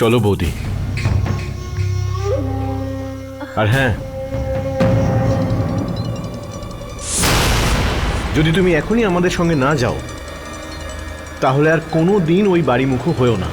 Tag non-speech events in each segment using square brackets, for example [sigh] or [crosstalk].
চলো বৌদি। আর হ্যাঁ যদি তুমি এখনই আমাদের সঙ্গে না যাও, তাহলে আর কোনো দিন ওই বাড়ি মুখো হয়েও না।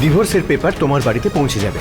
ডিভোর্সের পেপার তোমার বাড়িতে পৌঁছে যাবে।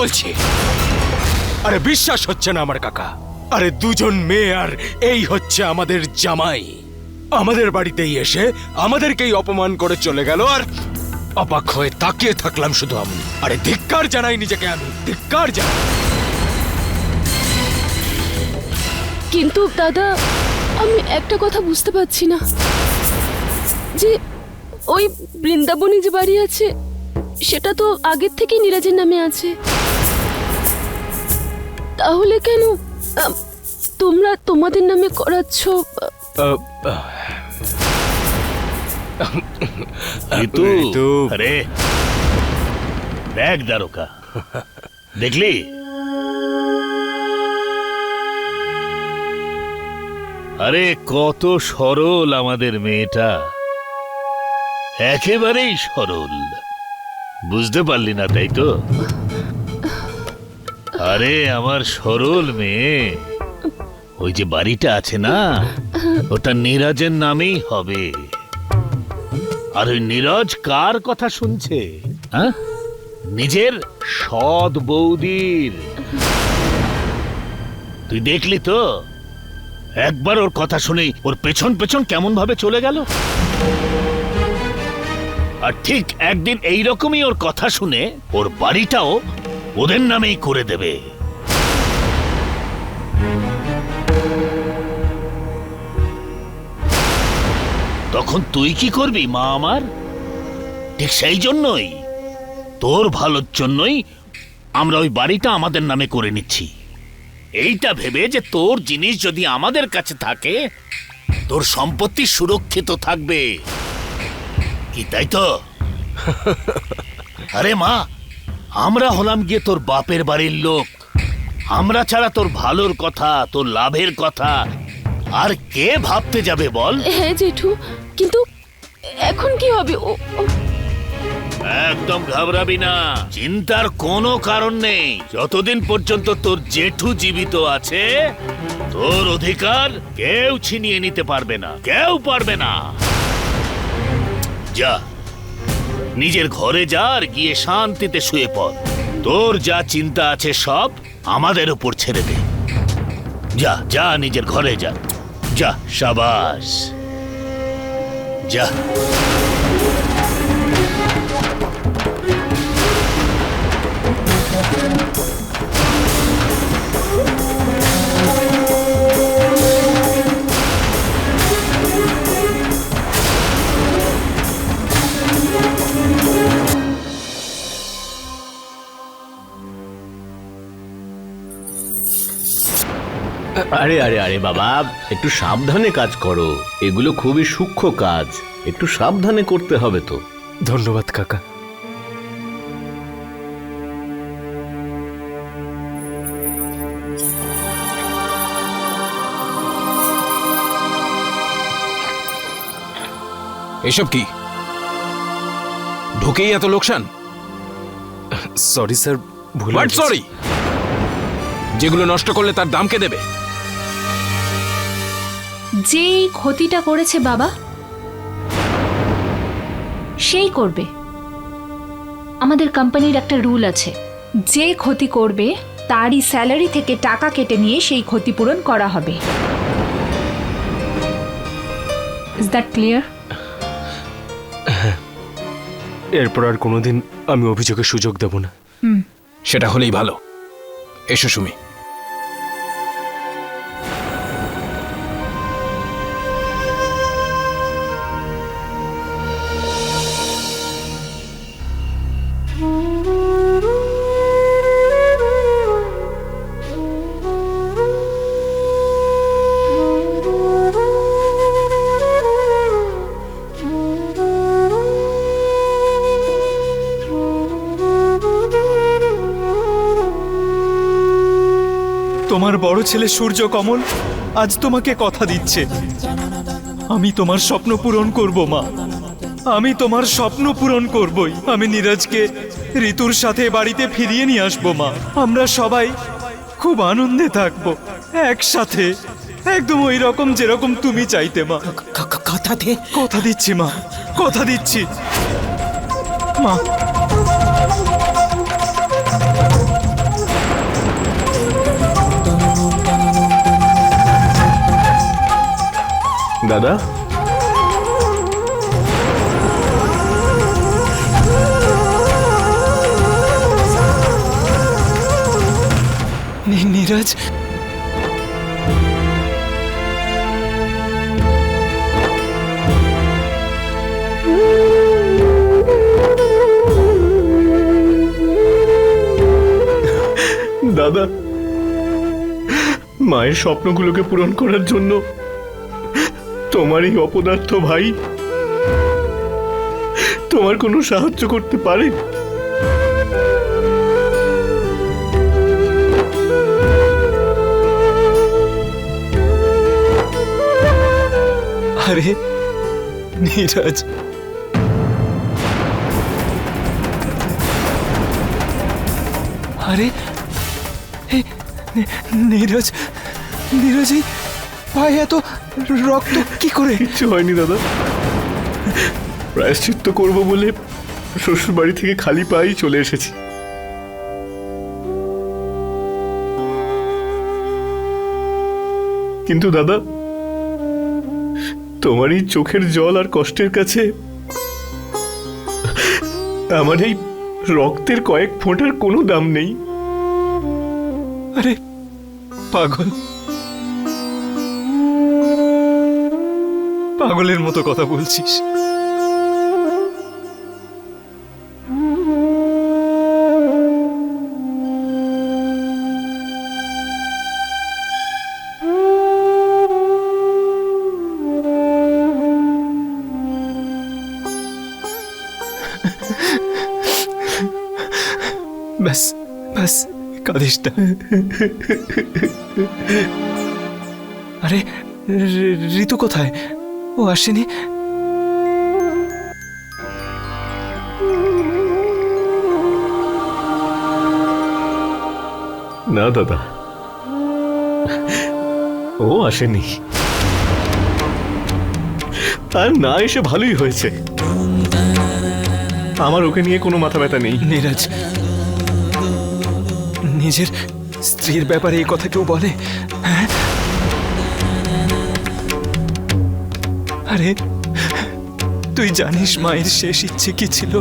বলছি? আরে বিশ্বাস হচ্ছে না আমার কাকা। আরে দুজন মেয়ে আর এই হচ্ছে আমাদের জামাই। আমাদের বাড়িতেই এসে আমাদেরকেই অপমান করে চলে গেল আর অবাক হয়ে তাকিয়ে থাকলাম শুধু আমি। আরে ধিক্কার জানাই নিজেকে আমি, ধিক্কার জানাই। কিন্তু দাদা, আমি একটা কথা বুঝতে পারছি না। যে ওই বৃন্দাবনী যে বাড়ি আছে, সেটা তো আগের থেকেই নীরাজের নামে আছে। তাহলে কেন? তোমরা তোমাদের নামে করাচ্ছ ঋতু। আরে। দেখ দ্বারকা। দেখলি? আরে কত সরল আমাদের মেয়েটা। একেবারেই সরল। বুঝতে পারলি না তাই তো? আরে, আমার সরল মেয়ে। ওই যে বাড়িটা আছে না, ওটা নীরাজের নামেই হবে। আর ওই নীরজ কার কথা শুনছে হ্যাঁ? নিজের সৎ বৌদির। তুই দেখলি তো? একবার ওর কথা শুনেই ওর পেছন পেছন কেমন ভাবে চলে গেল। আর ঠিক একদিন এই রকমই ওর কথা শুনে ওর বাড়িটাও ওদের নামেই করে দেবে। তখন তুই কি করবি মা আমার? ঠিক সেই জন্যই। তোর ভালোর জন্যই আমরা ওই বাড়িটা আমাদের নামে করে নিচ্ছি। এইটা ভেবে যে তোর জিনিস যদি আমাদের কাছে থাকে তোর সম্পত্তি সুরক্ষিত থাকবে। কি তাই তো? [laughs] আরে মা আমরা হলাম গিয়ে তোর বাপের বাড়ির লোক। আমরা ছাড়া তোর ভালোর কথা তোর লাভের কথা। আর কে ভাবতে যাবে বল? হ্যাঁ জেঠু কিন্তু এখন কি হবে? ও একদম ঘাবড়াবি না। চিন্তার কোনো কারণ নেই। যতদিন পর্যন্ত তোর জেঠু জীবিত আছে তোর অধিকার কেউ ছিনিয়ে নিতে পারবে না কেউ পারবে না। যা। নিজের ঘরে যা আর গিয়ে শান্তিতে শুয়ে পড়। তোর যা চিন্তা আছে সব আমাদের উপর ছেড়ে দে। যা যা নিজের ঘরে যা। যা, সাবাস। যা। আরে আরে আরে বাবা একটু সাবধানে কাজ করো। এগুলো খুবই সূক্ষ্ম কাজ। একটু সাবধানে করতে হবে তো। ধন্যবাদ কাকা। এসব কি? ঢুকেই এত লোকসান? সরি স্যার ভুল সরি যেগুলো নষ্ট করলে তার দাম কে দেবে? যে ক্ষতিটা করেছে বাবা সেই করবে। আমাদের কোম্পানির একটা রুল আছে যে ক্ষতি করবে তারই স্যালারি থেকে টাকা কেটে নিয়ে সেই ক্ষতিপূরণ করা হবে। ইজ দ্যাট ক্লিয়ার এরপর আর কোনোদিন আমি অভিযোগের সুযোগ দেব না। সেটা হলেই ভালো। এসো সুমি। বড় ছেলে সূর্য কমল আজ তোমাকে কথা দিচ্ছে। আমি তোমার স্বপ্ন পূরণ করব মা। আমি তোমার স্বপ্ন পূরণ করবই। আমি নীরজকে ঋতুর সাথে বাড়িতে ফিরিয়ে নিয়ে আসব মা। আমরা সবাই খুব আনন্দে থাকব একসাথে। একদম ওই রকম যেরকম তুমি চাইতে মা। কথা দে। কথা দিচ্ছি মা। কথা দিচ্ছি। মা দাদা? নীরজ? দাদা মায়ের স্বপ্নগুলোকে পূরণ করার জন্য তোমার এই অপদার্থ ভাই তোমার কোনো সাহায্য করতে পারে? আরে, নীরজ। আরে নীরজ নীরজ পায়ে এত রক্ত কি করে? কিচ্ছু হয়নি দাদা। প্রায়শ্চিত্ত করব বলে শ্বশুর বাড়ি থেকে খালি পাই চলে এসেছি। কিন্তু দাদা তোমার এই চোখের জল আর কষ্টের কাছে আমার এই রক্তের কয়েক ফোঁটার কোনো দাম নেই। আরে পাগল। পাগলের মতো কথা বলছিস। ব্যাস ব্যাস কাঁদিস না। আরে ঋতু কোথায়? ও আসেনি। না দাদা। ও আসেনি। তার না এসে ভালোই হয়েছে। আমার ওকে নিয়ে কোনো মাথা ব্যথা নেই। নীরজ নিজের স্ত্রীর ব্যাপারে এই কথা কেউ বলে? আরে তুই জানিস মায়ের শেষ ইচ্ছে কি ছিল?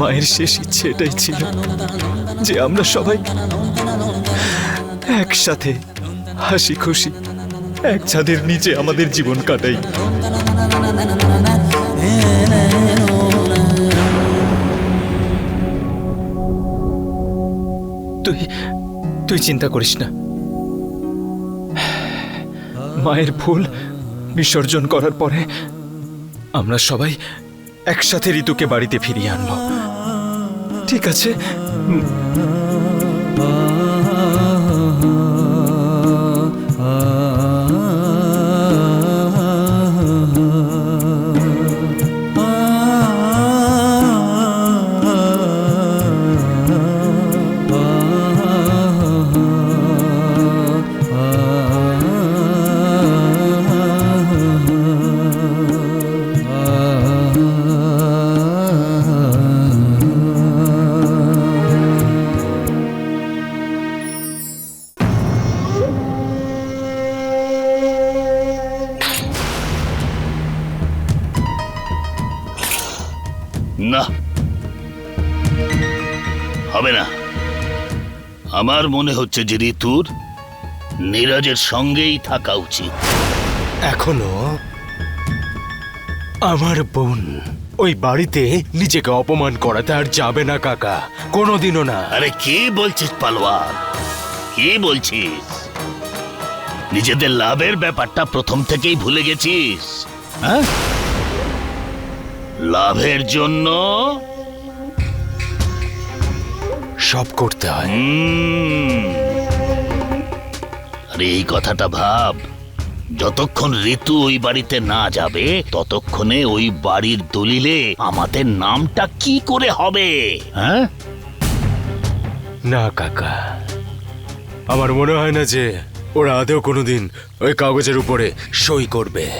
মায়ের শেষ ইচ্ছে এটাই ছিল যে আমরা সবাই একসাথে হাসি খুশি, এক ছাদের নিচে আমাদের জীবন কাটাই। তুই তুই চিন্তা করিস না। মায়ের ফুল বিসর্জন করার পরে আমরা সবাই একসাথে ঋতুকে বাড়িতে ফিরিয়ে আনব। ঠিক আছে? আমার মনে হচ্ছে যে ঋতুর নীরজের সঙ্গেই থাকা উচিত। এখনও আমার বোন ওই বাড়িতে নিজেকে অপমান করাতে আর যাবে না কাকা। কোনোদিনও না। আরে কি বলছিস পালোয়ান কি বলছিস? নিজেদের লাভের ব্যাপারটা প্রথম থেকেই ভুলে গেছিস হ্যাঁ? লাভের জন্য সব করতে হয়। আরে এই কথাটা ভাব। যতক্ষণ ঋতু ওই বাড়িতে না যাবে ততক্ষণে ওই বাড়ির দলিলে আমাদের নামটা কি করে হবে? হ্যাঁ? না কাকা। আমার মনে হয় না যে ওরা আদেও কোনোদিন ওই কাগজের উপরে সই করবে।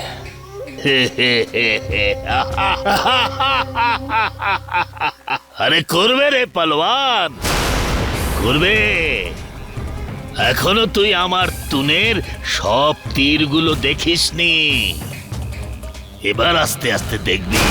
আরে করবে রে পালোয়ান। করবে এখনও তুই আমার তুনের সব তীরগুলো দেখিসনি। এবার আস্তে আস্তে দেখবি।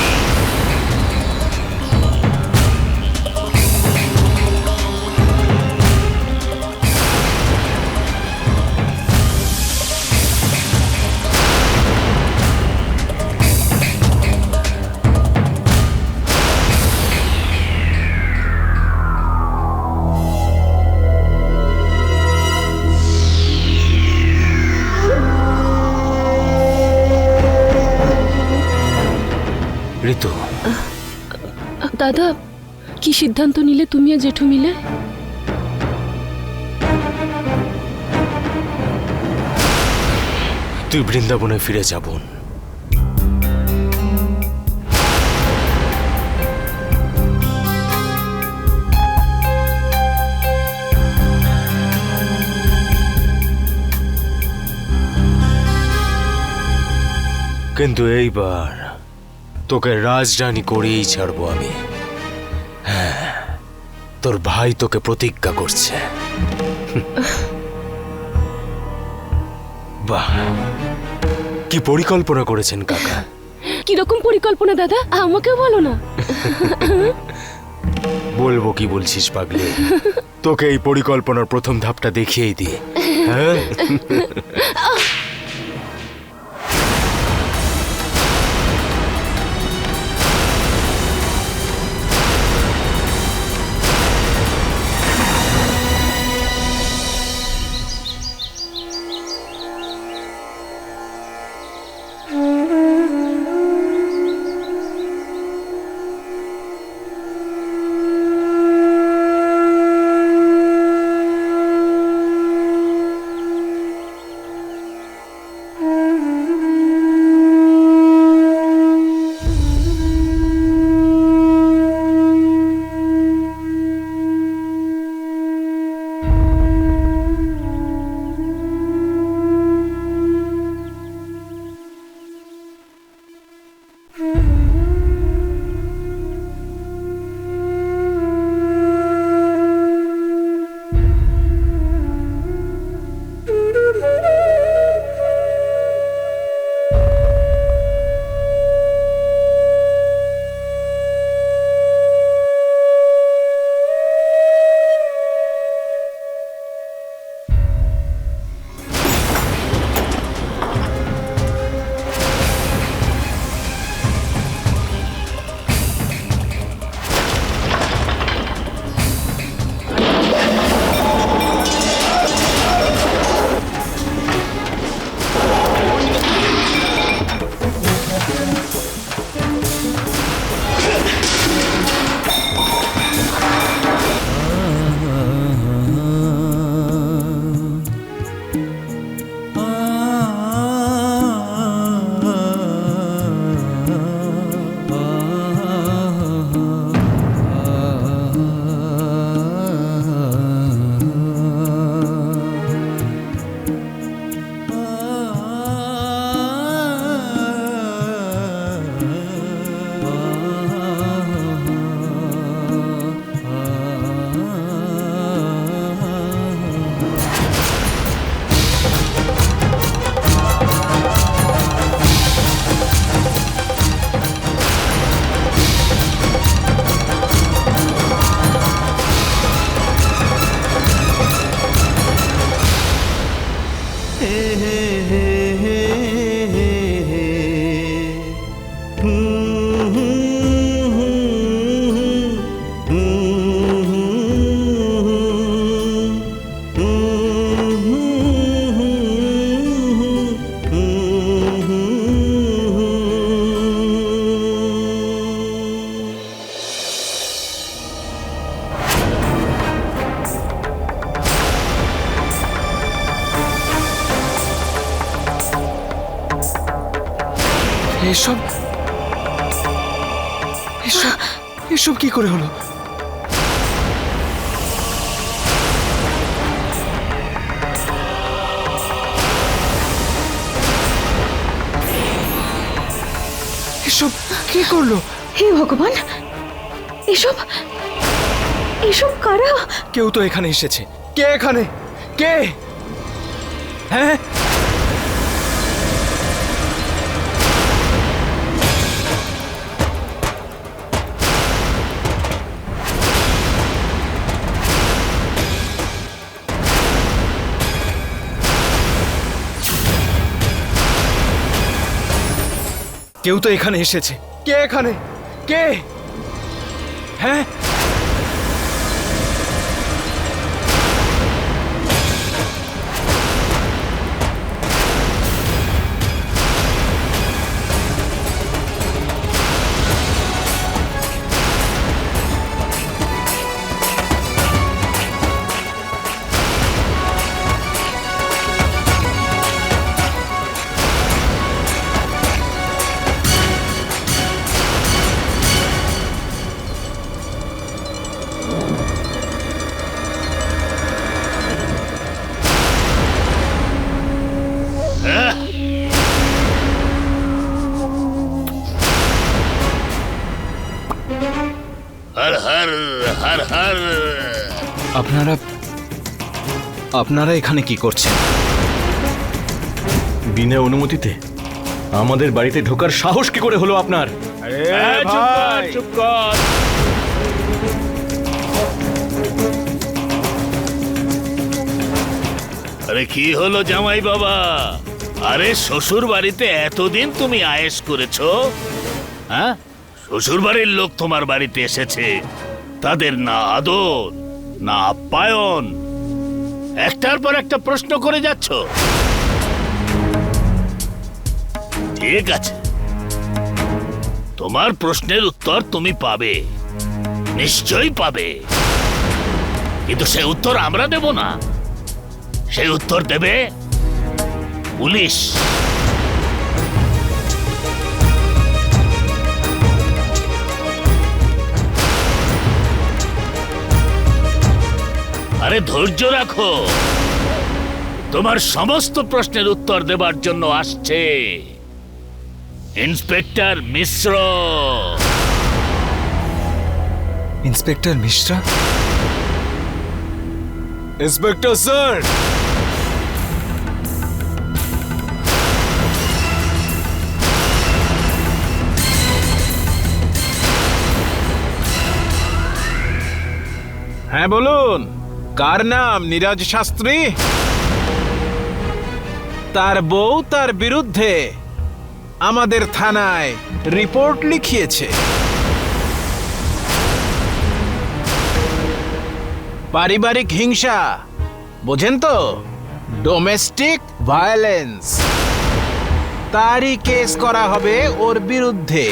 ঋতু দাদা কি সিদ্ধান্ত নিলে তুমি আর জেঠু মিলে? তুই বৃন্দাবনে ফিরে যাবন কিন্তু এইবার তোকে রাজরানী করেই ছাড়বো আমি। হ্যাঁ তোর ভাই তোকে প্রতিজ্ঞা করছে। [laughs] বাহ কি পরিকল্পনা করেছেন কাকা? কীরকম পরিকল্পনা দাদা? আমাকেও বলো না। [laughs] বলব কি বলছিস পাগলি? তোকে এই পরিকল্পনার প্রথম ধাপটা দেখিয়েই দিয়ে হ্যাঁ? [laughs] এসব কি করল? হে ভগবান এসব এসব কারা? কেউ তো এখানে এসেছে। কে এখানে? কে? হ্যাঁ? কেউ তো এখানে এসেছে। কে এখানে? কে? হ্যাঁ? আপনারা আপনারা এখানে কি করছেন? বিনা অনুমতিতে আমাদের বাড়িতে ঢোকার সাহস কি করে হলো আপনার? চুপ কর, আরে কি হলো জামাই বাবা? আরে শ্বশুর বাড়িতে এতদিন তুমি আয়েশ করেছ? হ্যাঁ? শ্বশুর বাড়ির লোক তোমার বাড়িতে এসেছে। তাদের না আদর, না আপ্যায়ন। একটার পর একটা প্রশ্ন করে যাচ্ছ? ঠিক আছে। তোমার প্রশ্নের উত্তর তুমি পাবে। নিশ্চয়ই পাবে। কিন্তু সে উত্তর আমরা দেব না। সেই উত্তর দেবে পুলিশ। আরে ধৈর্য রাখো। তোমার সমস্ত প্রশ্নের উত্তর দেবার জন্য আসছে। Inspector Mishra. Inspector Mishra? Inspector sir! হ্যাঁ বলুন। কার নাম, নীরজ শাস্ত্রী? তার বউ তার বিরুদ্ধে আমাদের থানায় রিপোর্ট লিখিয়েছে। পারিবারিক হিংসা, বোঝেন তো? ডোমেস্টিক ভায়োলেন্স তারই কেস করা হবে ওর বিরুদ্ধে।